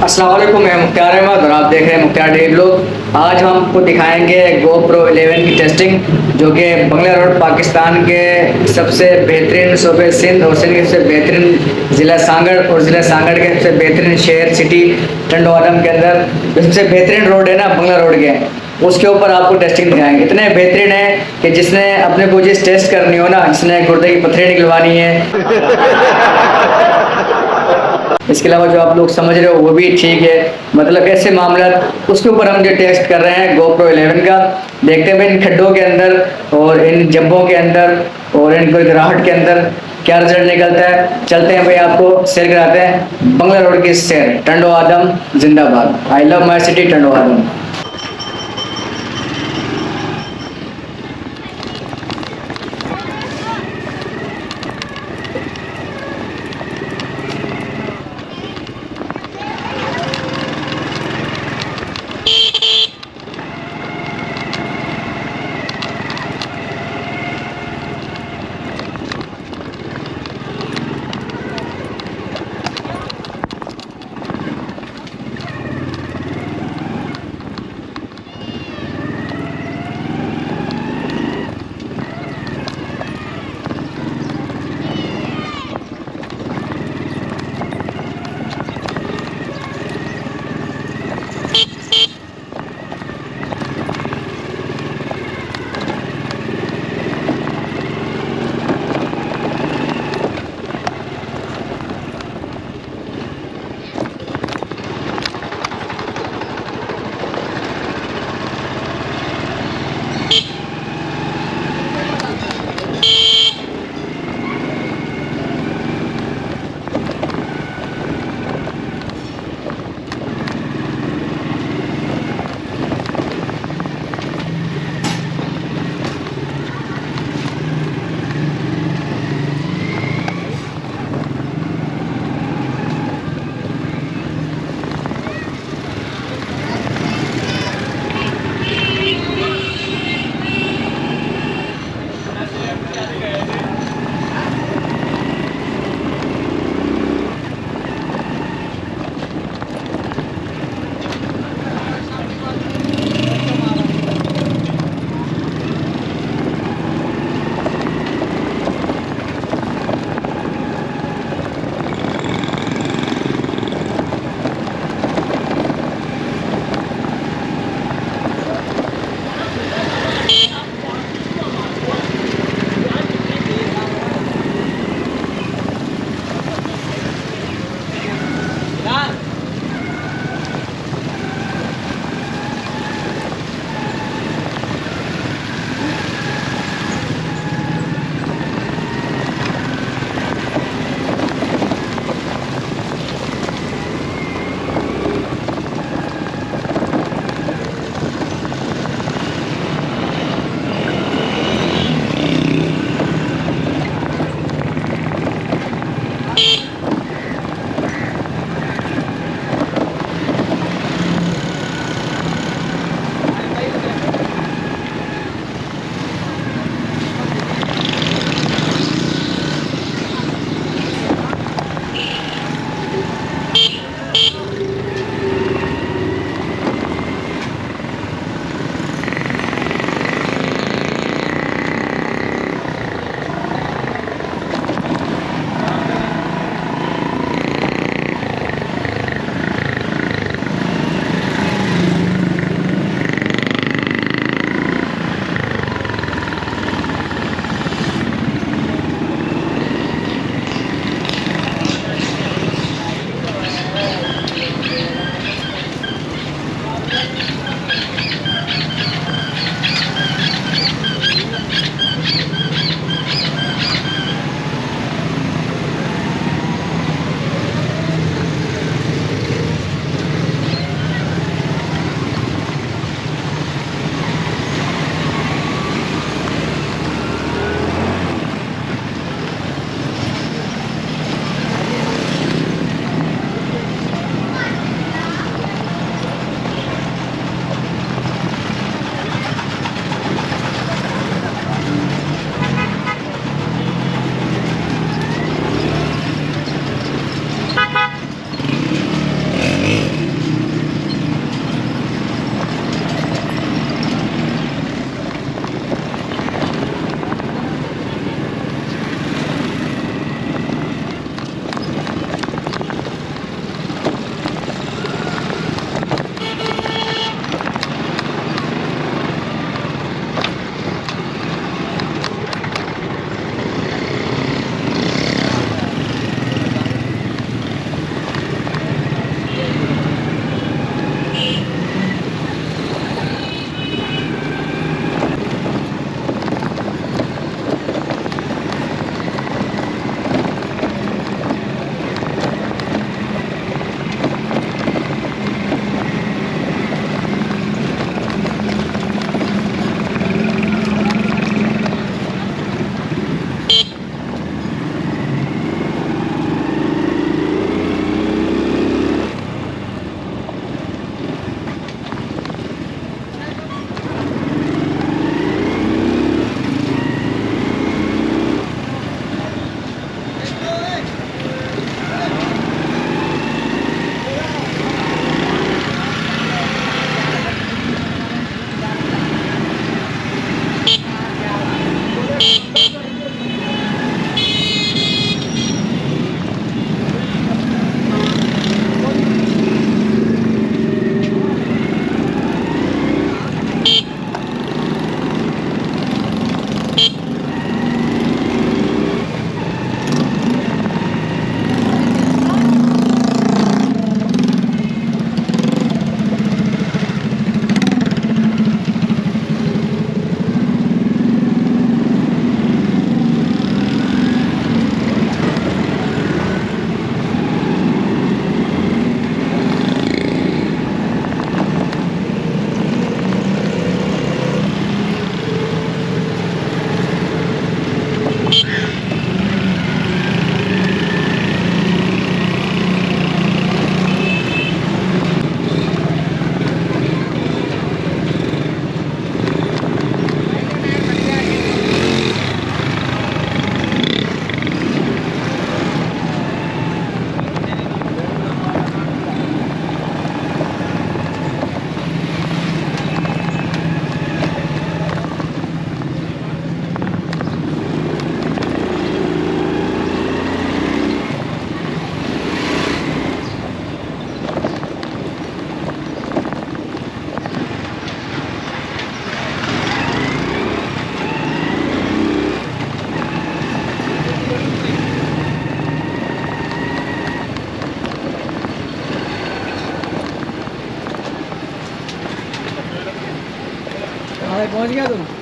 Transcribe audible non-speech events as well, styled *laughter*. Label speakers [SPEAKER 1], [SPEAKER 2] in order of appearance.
[SPEAKER 1] वालेकुम, मैं मुख्तार अहमद और आप देख रहे हैं मुख्तार डेली ब्लॉग आज हम आपको दिखाएँगे GoPro 11 की टेस्टिंग जो कि बंगला रोड, पाकिस्तान के सबसे बेहतरीन सूबे सिंध और सिंध के सबसे बेहतरीन ज़िला सांगड़ और ज़िला सांगड़ के सबसे बेहतरीन शहर सिटी टंडो के अंदर जो सबसे बेहतरीन रोड है ना, बंगला रोड के। उसके ऊपर आपको टेस्टिंग दिखाएँगे। इतने बेहतरीन है कि जिसने अपने को जिस टेस्ट करनी हो ना, जिसने गुर्दे की पथरी निकलवानी है। *laughs* इसके अलावा जो आप लोग समझ रहे हो, वो भी ठीक है। मतलब ऐसे मामला, उसके ऊपर हम जो टेस्ट कर रहे हैं गोप्रो 11 का, देखते हैं इन खड्डों के अंदर और इन जब्बों के अंदर और इन ग्राहट के अंदर क्या रिज़ल्ट निकलता है। चलते हैं भाई आपको, शेयर कराते हैं। बंगला रोड की शेर टंडो आदम जिंदाबाद। I love my city Tando Adam
[SPEAKER 2] Pode, Gadu.